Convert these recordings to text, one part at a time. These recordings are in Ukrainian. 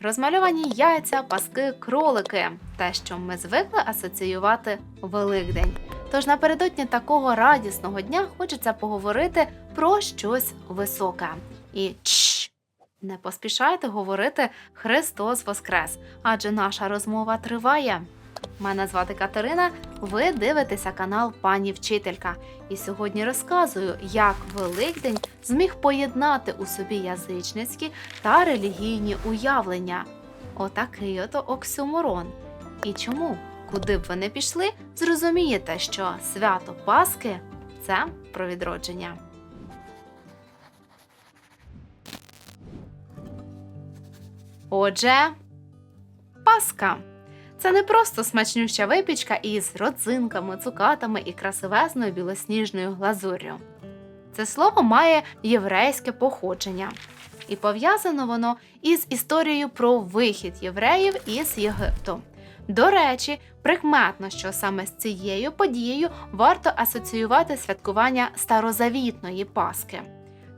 Розмальовані яйця, паски, кролики те, що ми звикли асоціювати Великдень. Тож напередодні такого радісного дня хочеться поговорити про щось високе. І чш, не поспішайте говорити Христос Воскрес, адже наша розмова триває. Мене звати Катерина. Ви дивитеся канал Пані Вчителька. І сьогодні розказую, як Великдень зміг поєднати у собі язичницькі та релігійні уявлення. Отакий ото оксюморон. І чому? Куди б ви не пішли, зрозумієте, що свято Пасхи це про відродження. Отже, Пасха. Це не просто смачнюща випічка із родзинками, цукатами і красивезною білосніжною глазур'ю. Це слово має єврейське походження, і пов'язано воно із історією про вихід євреїв із Єгипту. До речі, прикметно, що саме з цією подією варто асоціювати святкування старозавітної Пасхи.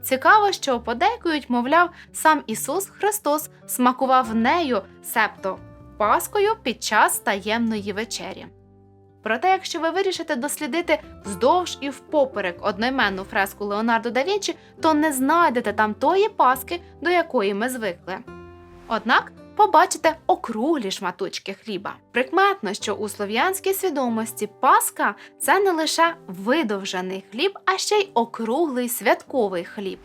Цікаво, що подейкують, мовляв, сам Ісус Христос смакував нею, септо Паскою під час таємної вечері. Проте, якщо ви вирішите дослідити вздовж і впоперек одноіменну фреску Леонардо да Вінчі, то не знайдете там тої паски, до якої ми звикли. Однак побачите округлі шматочки хліба. Прикметно, що у слов'янській свідомості паска це не лише видовжений хліб, а ще й округлий святковий хліб.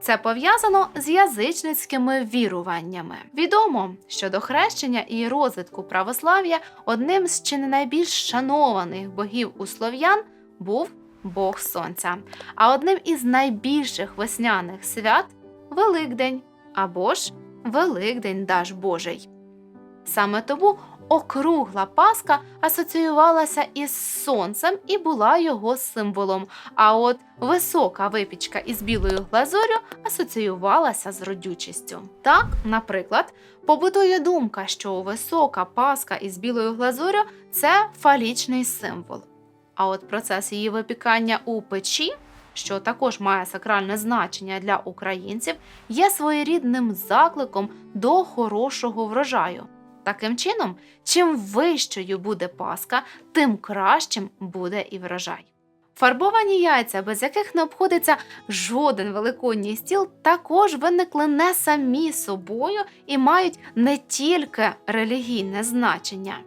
Це пов'язано з язичницькими віруваннями. Відомо, що до хрещення і розвитку православ'я одним з чи не найбільш шанованих богів у слов'ян був Бог Сонця, а одним із найбільших весняних свят Великдень або ж Великдень Даж Божий. Саме тому округла Пасха асоціювалася із сонцем і була його символом. А от висока випічка із білою глазур'ю асоціювалася з родючістю. Так, наприклад, побутує думка, що висока паска із білою глазур'ю це фалічний символ. А от процес її випікання у печі, що також має сакральне значення для українців, є своєрідним закликом до хорошого врожаю. Таким чином, чим вищою буде паска, тим кращим буде і врожай. Фарбовані яйця, без яких не обходиться жоден великодній стіл, також виникли не самі собою і мають не тільки релігійне значення.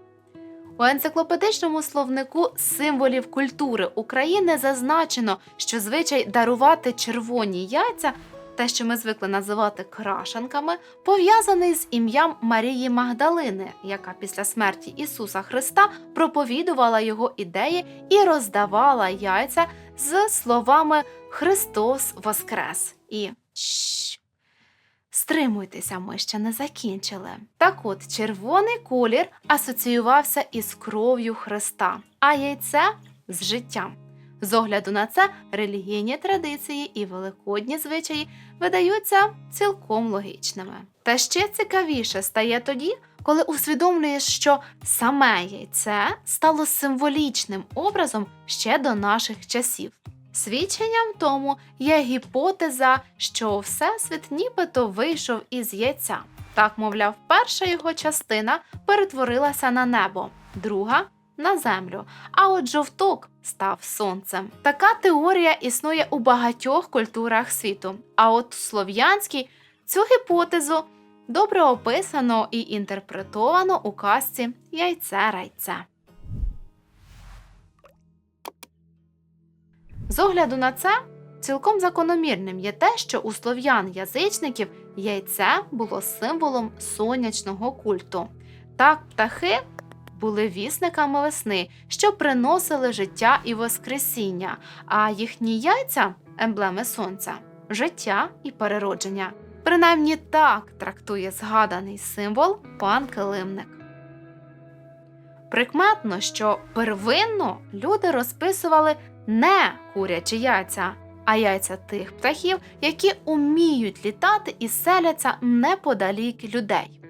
У енциклопедичному словнику символів культури України зазначено, що звичай дарувати червоні яйця, те, що ми звикли називати крашенками, пов'язаний з ім'ям Марії Магдалини, яка після смерті Ісуса Христа проповідувала його ідеї і роздавала яйця з словами Христос Воскрес і. Стримуйтеся, ми ще не закінчили. Так от, червоний колір асоціювався із кров'ю Христа, а яйце з життям. З огляду на це релігійні традиції і великодні звичаї видаються цілком логічними. Та ще цікавіше стає тоді, коли усвідомлюєш, що саме яйце стало символічним образом ще до наших часів. Свідченням тому є гіпотеза, що Всесвіт нібито вийшов із яйця. Так, мовляв, перша його частина перетворилася на небо, друга на землю, а от жовток став сонцем. Така теорія існує у багатьох культурах світу. А от у слов'янській цю гіпотезу добре описано і інтерпретовано у казці Яйце райце. З огляду на це, цілком закономірним є те, що у слов'ян-язичників яйце було символом сонячного культу. Так, птахи були вісниками весни, що приносили життя і воскресіння, а їхні яйця емблеми сонця життя і переродження. Принаймні так трактує згаданий символ пан Килимник. Прикметно, що первинно люди розписували не курячі яйця, а яйця тих птахів, які уміють літати і селяться неподалік людей.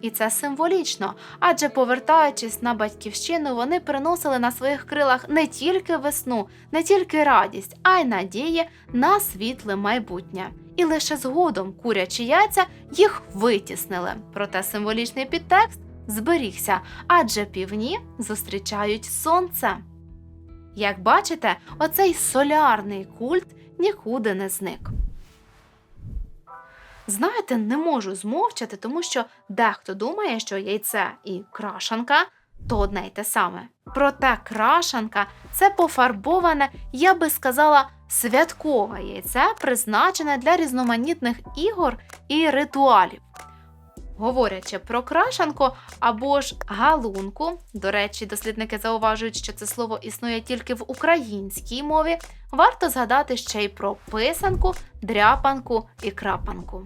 І це символічно, адже повертаючись на батьківщину, вони приносили на своїх крилах не тільки весну, не тільки радість, а й надії на світле майбутнє. і лише згодом курячі яйця їх витіснили. Проте символічний підтекст зберігся, адже півні зустрічають сонце. Як бачите, оцей солярний культ нікуди не зник. Знаєте, не можу змовчати, тому що дехто думає, що яйце і крашанка то одне й те саме. Проте крашанка це пофарбоване, я би сказала, святкове яйце, призначене для різноманітних ігор і ритуалів. Говорячи про крашанку або ж галунку, до речі, дослідники зауважують, що це слово існує тільки в українській мові, варто згадати ще й про писанку, дряпанку і крапанку.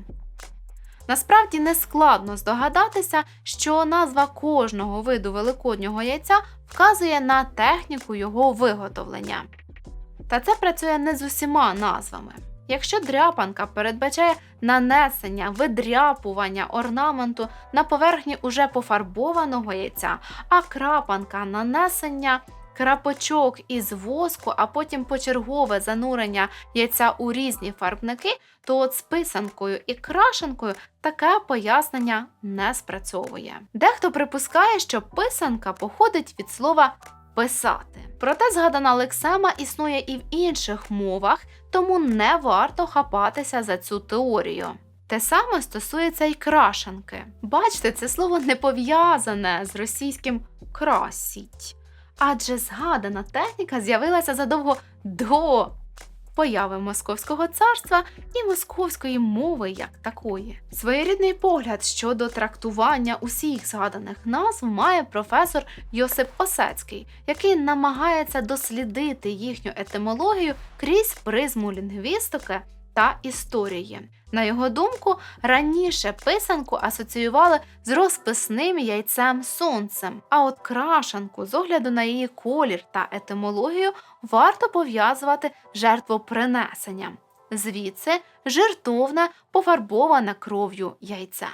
Насправді не складно здогадатися, що назва кожного виду великоднього яйця вказує на техніку його виготовлення. Та це працює не з усіма назвами. Якщо дряпанка передбачає нанесення, видряпування орнаменту на поверхні уже пофарбованого яйця, а крапанка нанесення крапочок із воску, а потім почергове занурення яйця у різні фарбники, то от з писанкою і крашенкою таке пояснення не спрацьовує. Дехто припускає, що писанка походить від слова писати. Проте згадана лексема існує і в інших мовах, тому не варто хапатися за цю теорію. Те саме стосується й крашанки. Бачите, це слово не пов'язане з російським красіть. Адже згадана техніка з'явилася задовго до появи Московського царства і московської мови як такої. Своєрідний погляд щодо трактування усіх згаданих назв має професор Йосип Осецький, який намагається дослідити їхню етимологію крізь призму лінгвістики та історії. На його думку, раніше писанку асоціювали з розписним яйцем сонцем, а от крашанку, з огляду на її колір та етимологію, варто пов'язувати жертвопринесенням. Звідси жертовне пофарбоване кров'ю яйце.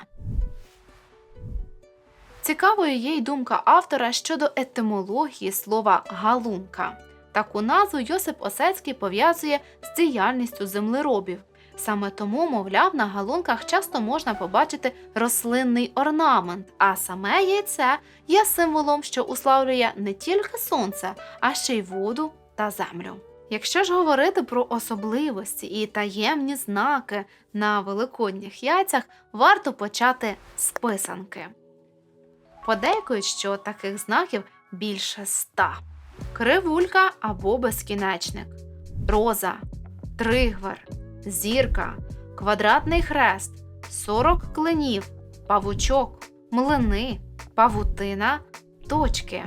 Цікавою є й думка автора щодо етимології слова галунка. Таку назву Йосип Осецький пов'язує з діяльністю землеробів. Саме тому, мовляв, на галунках часто можна побачити рослинний орнамент, а саме яйце є символом, що уславлює не тільки сонце, а ще й воду та землю. Якщо ж говорити про особливості і таємні знаки на великодніх яйцях, варто почати з писанки. Подейкують, що таких знаків більше ста кривулька або безкінечник, роза, тригвер, зірка, квадратний хрест, 40 клинів, павучок, млини, павутина, точки.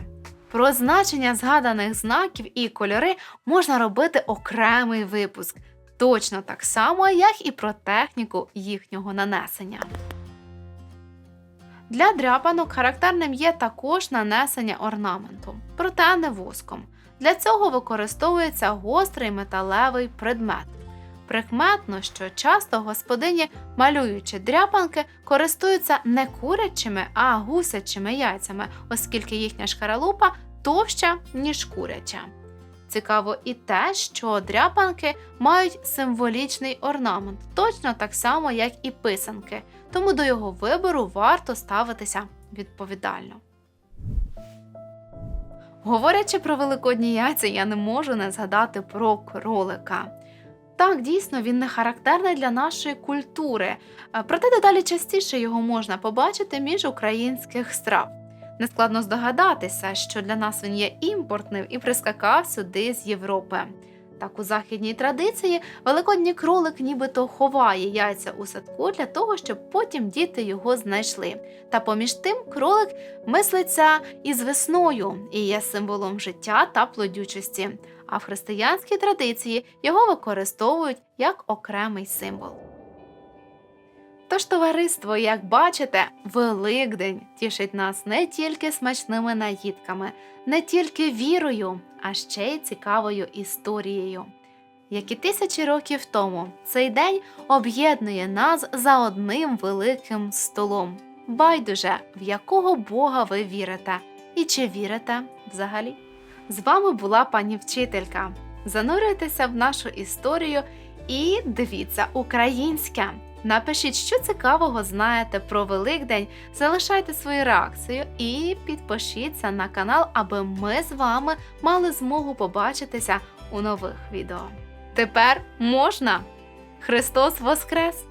Про значення згаданих знаків і кольори можна робити окремий випуск, точно так само, як і про техніку їхнього нанесення. Для дряпанок характерним є також нанесення орнаменту, проте не воском. Для цього використовується гострий металевий предмет. Прикметно, що часто господині, малюючи дряпанки, користуються не курячими, а гусячими яйцями, оскільки їхня шкаралупа товща, ніж куряча. Цікаво і те, що дряпанки мають символічний орнамент, точно так само, як і писанки, тому до його вибору варто ставитися відповідально. Говорячи про великодні яйця, я не можу не згадати про кролика. Так, дійсно, він не характерний для нашої культури, проте дедалі частіше його можна побачити між українських страв. Нескладно здогадатися, що для нас він є імпортним і прискакав сюди з Європи. Так у західній традиції великодній кролик нібито ховає яйця у садку для того, щоб потім діти його знайшли. Та поміж тим кролик мислиться із весною і є символом життя та плодючості. А в християнській традиції його використовують як окремий символ. Тож, товариство, як бачите, Великдень тішить нас не тільки смачними наїдками, не тільки вірою, а ще й цікавою історією. Як і тисячі років тому, цей день об'єднує нас за одним великим столом. Байдуже, в якого Бога ви вірите, і чи вірите взагалі? З вами була пані вчителька. Занурюйтеся в нашу історію І дивіться українське. Напишіть, що цікавого знаєте про Великдень, залишайте свою реакцію і підпишіться на канал, аби ми з вами мали змогу побачитися у нових відео. Тепер можна! Христос Воскрес!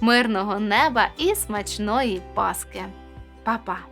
Мирного неба і смачної Паски! Па-па!